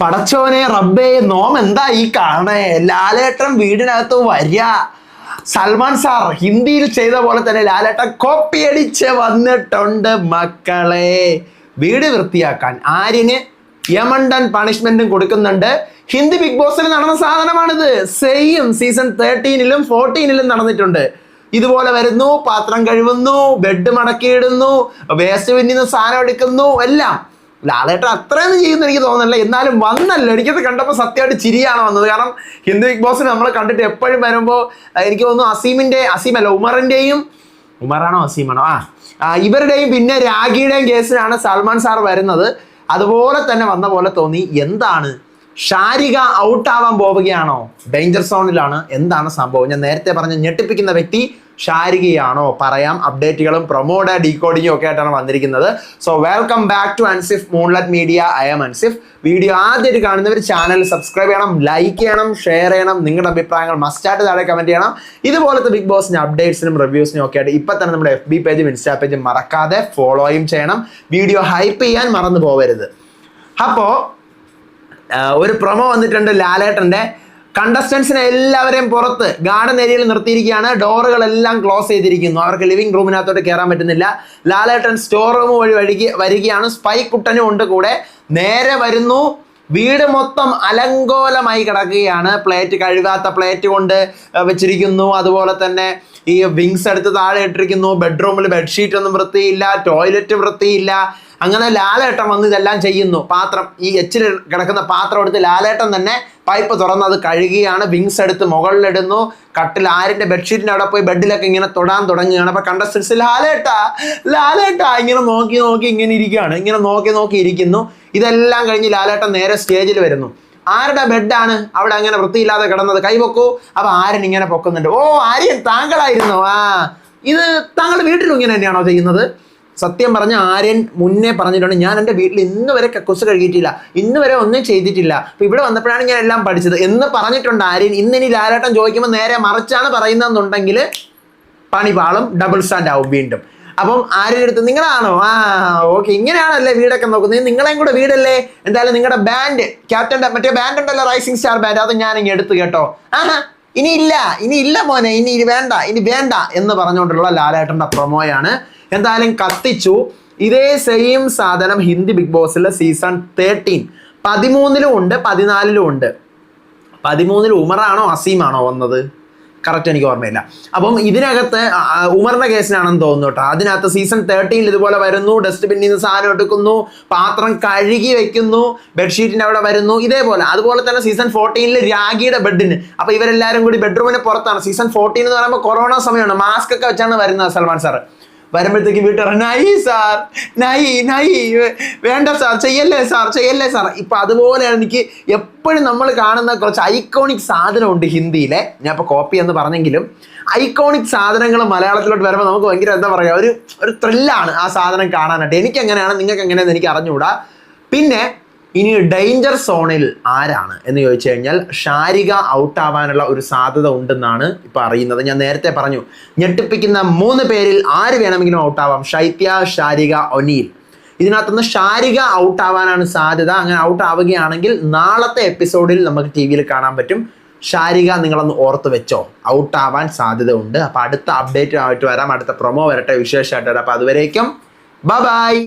പടച്ചോനെ റബ്ബേ നോം എന്താ ഈ കാണേ ലാലേട്ടൻ വീടിനകത്ത് വരിക. സൽമാൻ സാർ ഹിന്ദിയിൽ ചെയ്ത പോലെ തന്നെ ലാലേട്ടൻ കോപ്പി അടിച്ച് വന്നിട്ടുണ്ട് മക്കളെ. വീട് വൃത്തിയാക്കാൻ ആര്യന് യമണ്ടൻ പണിഷ്മെന്റും കൊടുക്കുന്നുണ്ട്. ഹിന്ദി ബിഗ് ബോസിൽ നടന്ന സാധനമാണിത്. സെയിം സീസൺ തേർട്ടീനിലും ഫോർട്ടീനിലും നടന്നിട്ടുണ്ട്. ഇതുപോലെ വരുന്നു പാത്രം കഴുകുന്നു ബെഡ് മടക്കിയിടുന്നു വേസ്റ്റ് പിന്നിന്ന് സാധനം എടുക്കുന്നു എല്ലാം. ലാലേട്ടൻ അത്രയൊന്നും ചെയ്യുന്ന എനിക്ക് തോന്നുന്നില്ല. എന്നാലും വന്നല്ലോ. എനിക്കത് കണ്ടപ്പോൾ സത്യമായിട്ട് ചിരിയാണ് വന്നത്. കാരണം ഹിന്ദു ബിഗ് ബോസ് നമ്മൾ കണ്ടിട്ട് എപ്പോഴും വരുമ്പോൾ എനിക്ക് തോന്നുന്നു അസീമിന്റെ അസീമല്ല ഉമറിന്റെയും ഉമറാണോ അസീമാണോ? ആ ഇവരുടെയും പിന്നെ രാഖിയുടെയും കേസിലാണ് സൽമാൻ സാർ വരുന്നത്. അതുപോലെ തന്നെ വന്ന പോലെ തോന്നി. എന്താണ്? ഷാരിക ഔട്ടാവാൻ പോവുകയാണോ? ഡേഞ്ചർ സോണിലാണ്. എന്താണ് സംഭവം? ഞാൻ നേരത്തെ പറഞ്ഞ ഞെട്ടിപ്പിക്കുന്ന വ്യക്തി ഷാരികയാണോ പറയാം. അപ്ഡേറ്റുകളും പ്രൊമോഡ് ഡീകോഡിങ്ങും ഒക്കെ ആയിട്ടാണ് വന്നിരിക്കുന്നത്. So welcome back to Ansif Moonlet media I am Ansif video ആദ്യമായിട്ട് കാണുന്നവർ ചാനൽ സബ്സ്ക്രൈബ് ചെയ്യണം ലൈക്ക് ചെയ്യണം ഷെയർ ചെയ്യണം. നിങ്ങളുടെ അഭിപ്രായങ്ങൾ മസ്റ്റായിട്ട് താഴെ കമന്റ് ചെയ്യണം. ഇതുപോലത്തെ ബിഗ് ബോസിന്റെ അപ്ഡേറ്റ്സിനും റിവ്യൂസിനും ഒക്കെ ആയിട്ട് ഇപ്പൊ തന്നെ നമ്മുടെ എഫ് ബി പേജും ഇൻസ്റ്റാ പേജും മറക്കാതെ ഫോളോയും ചെയ്യണം. വീഡിയോ ഹൈപ്പ് ചെയ്യാൻ മറന്നു പോവരുത്. അപ്പോ ഒരു പ്രൊമോ വന്നിട്ടുണ്ട് ലാലേട്ടന്റെ കണ്ടസ്റ്റൻസിനെ എല്ലാവരെയും പുറത്ത് ഗാർഡൻ ഏരിയയിൽ നിർത്തിയിരിക്കുകയാണ്. ഡോറുകളെല്ലാം ക്ലോസ് ചെയ്തിരിക്കുന്നു. അവർക്ക് ലിവിംഗ് റൂമിനകത്തോട്ട് കയറാൻ പറ്റുന്നില്ല. ലാലേട്ടൻ സ്റ്റോർ റൂം വഴി വഴിക്ക് വരികയാണ്. സ്പൈ കുട്ടനും ഉണ്ട് കൂടെ. നേരെ വരുന്നു. വീട് മൊത്തം അലങ്കോലമായി കിടക്കുകയാണ്. പ്ലേറ്റ് കഴുകാത്ത പ്ലേറ്റ് കൊണ്ട് വെച്ചിരിക്കുന്നു. അതുപോലെ തന്നെ ഈ വിങ്സ് എടുത്ത് താഴെ ഇട്ടിരിക്കുന്നു. ബെഡ്റൂമിൽ ബെഡ്ഷീറ്റ് ഒന്നും വൃത്തിയില്ല. ടോയ്ലറ്റ് വൃത്തിയില്ല. അങ്ങനെ ലാലേട്ടൻ വന്ന് ഇതെല്ലാം ചെയ്യുന്നു. പാത്രം ഈ എച്ചിൽ കിടക്കുന്ന പാത്രം എടുത്ത് ലാലേട്ടൻ തന്നെ പൈപ്പ് തുറന്ന് അത് കഴുകിയാണ് വിങ്സ് എടുത്ത് മുകളിലിടുന്നു. കട്ടിൽ ആരിന്റെ ബെഡ്ഷീറ്റിന്റെ അവിടെ പോയി ബെഡിലൊക്കെ ഇങ്ങനെ തൊടാൻ തുടങ്ങുകയാണ്. അപ്പൊ കണ്ടസ്റ്റൻസ് ലാലേട്ടാ ലാലേട്ടാ ഇങ്ങനെ നോക്കി നോക്കി ഇങ്ങനെ ഇരിക്കുകയാണ്. ഇങ്ങനെ നോക്കി നോക്കി ഇരിക്കുന്നു. ഇതെല്ലാം കഴിഞ്ഞ് ലാലേട്ടൻ നേരെ സ്റ്റേജിൽ വരുന്നു. ആരുടെ ബെഡാണ് അവിടെ അങ്ങനെ വൃത്തിയില്ലാതെ കിടന്നത്? കൈവെക്കൂ അപ്പൊ ആര്യൻ ഇങ്ങനെ പൊക്കുന്നുണ്ട്. ഓ ആര്യൻ താങ്കളായിരുന്നു. ആ ഇത് താങ്കളുടെ വീട്ടിലും ഇങ്ങനെ തന്നെയാണോ ചെയ്യുന്നത്? സത്യം പറഞ്ഞ ആര്യൻ മുന്നേ പറഞ്ഞിട്ടുണ്ട് ഞാൻ എന്റെ വീട്ടിൽ ഇന്ന് വരെ കക്കൂസ് കഴുകിയിട്ടില്ല ഇന്ന് വരെ ഒന്നും ചെയ്തിട്ടില്ല. അപ്പോൾ ഇവിടെ വന്നപ്പോഴാണ് ഞാൻ എല്ലാം പഠിച്ചത്. എന്ന് പറഞ്ഞിട്ടുണ്ട് ആര്യൻ. ഇന്ന് ഇനി ലാലേട്ടൻ ചോദിക്കുമ്പോൾ നേരെ മറിച്ചാണ് പറയുന്നതെന്നുണ്ടെങ്കിൽ പണി പാളും ഡബിൾ സ്റ്റാൻഡ് ആവും വീണ്ടും. അപ്പം ആരുടെ അടുത്ത് നിങ്ങളാണോ? ആ ഓക്കെ ഇങ്ങനെയാണല്ലേ വീടൊക്കെ നോക്കുന്നത്? നിങ്ങളെയും കൂടെ വീടല്ലേ? എന്തായാലും നിങ്ങളുടെ ബാൻഡ് ക്യാപ്റ്റന്റെ മറ്റേ ബാൻഡ് ഉണ്ടല്ലോ റൈസിംഗ് സ്റ്റാർ ബാൻഡ് അത് ഞാൻ ഇങ്ങനെ എടുത്തു കേട്ടോ. ആഹാ ഇനി ഇല്ല ഇനി ഇല്ല മോനെ ഇനി വേണ്ട ഇനി വേണ്ട എന്ന് പറഞ്ഞുകൊണ്ടുള്ള ലാലേട്ടന്റെ പ്രൊമോയാണ് എന്തായാലും കത്തിച്ചു. ഇതേ സെയിം സാധനം ഹിന്ദി ബിഗ് ബോസിലെ സീസൺ തേർട്ടീൻ പതിമൂന്നിലും ഉണ്ട് പതിനാലിലും ഉണ്ട്. പതിമൂന്നിൽ ഉമറാണോ അസീമാണോ വന്നത്? കറക്റ്റ് എനിക്ക് ഓർമ്മയില്ല. അപ്പം ഇതിനകത്ത് ഉമറിന്റെ കേസിനാണെന്ന് തോന്നുന്നു കേട്ടോ. അതിനകത്ത് സീസൺ തേർട്ടീനിൽ ഇതുപോലെ വരുന്നു ഡസ്റ്റ്ബിന്നിൽ നിന്ന് സാധനം എടുക്കുന്നു പാത്രം കഴുകി വെക്കുന്നു ബെഡ്ഷീറ്റിന്റെ അവിടെ വരുന്നു ഇതേപോലെ. അതുപോലെ തന്നെ സീസൺ ഫോർട്ടീനിൽ രാഗിയുടെ ബെഡിന്. അപ്പൊ ഇവരെല്ലാരും കൂടി ബെഡ്റൂമിന് പുറത്താണ്. സീസൺ ഫോർട്ടീൻ എന്ന് പറയുമ്പോൾ കൊറോണ സമയമാണ്. മാസ്ക് ഒക്കെ വെച്ചാണ് വരുന്നത് സൽമാൻ സാർ വരുമ്പോഴത്തേക്ക് വീട്ടുകാർ നൈ സാർ നൈ നൈ വേണ്ട സാർ ചെയ്യല്ലേ സാർ ചെയ്യല്ലേ സാർ. ഇപ്പം അതുപോലെയാണ് എനിക്ക് എപ്പോഴും നമ്മൾ കാണുന്ന കുറച്ച് ഐക്കോണിക് സാധനമുണ്ട് ഹിന്ദിയിലെ. ഞാൻ ഇപ്പോൾ കോപ്പി എന്ന് പറഞ്ഞെങ്കിലും ഐക്കോണിക് സാധനങ്ങൾ മലയാളത്തിലോട്ട് വരുമ്പോൾ നമുക്ക് ഭയങ്കര എന്താ പറയുക ഒരു ഒരു ത്രില്ലാണ് ആ സാധനം കാണാനായിട്ട്. എനിക്ക് എങ്ങനെയാണ് നിങ്ങൾക്ക് എങ്ങനെയാണെന്ന് എനിക്ക് അറിഞ്ഞുകൂടാ. പിന്നെ ഇനി ഡേഞ്ചർ സോണിൽ ആരാണ് എന്ന് ചോദിച്ചു കഴിഞ്ഞാൽ ഷാരിക ഔട്ട് ആവാനുള്ള ഒരു സാധ്യത ഉണ്ടെന്നാണ് ഇപ്പൊ അറിയുന്നത്. ഞാൻ നേരത്തെ പറഞ്ഞു ഞെട്ടിപ്പിക്കുന്ന മൂന്ന് പേരിൽ ആര് വേണമെങ്കിലും ഔട്ട് ആവാം? ശൈത്യ ഷാരിക ഒനീൽ ഇതിനകത്തുനിന്ന് ഷാരിക ഔട്ട് ആവാനാണ് സാധ്യത. അങ്ങനെ ഔട്ട് ആവുകയാണെങ്കിൽ നാളത്തെ എപ്പിസോഡിൽ നമുക്ക് ടി വിയിൽ കാണാൻ പറ്റും. ഷാരിക നിങ്ങളൊന്ന് ഓർത്ത് വെച്ചോ. ഔട്ട് ആവാൻ സാധ്യത ഉണ്ട്. അപ്പൊ അടുത്ത അപ്ഡേറ്റ് ആയിട്ട് വരാം. അടുത്ത പ്രൊമോ വരട്ടെ വിശേഷമായിട്ട് വരാം അപ്പൊ അതുവരേക്കും ബൈ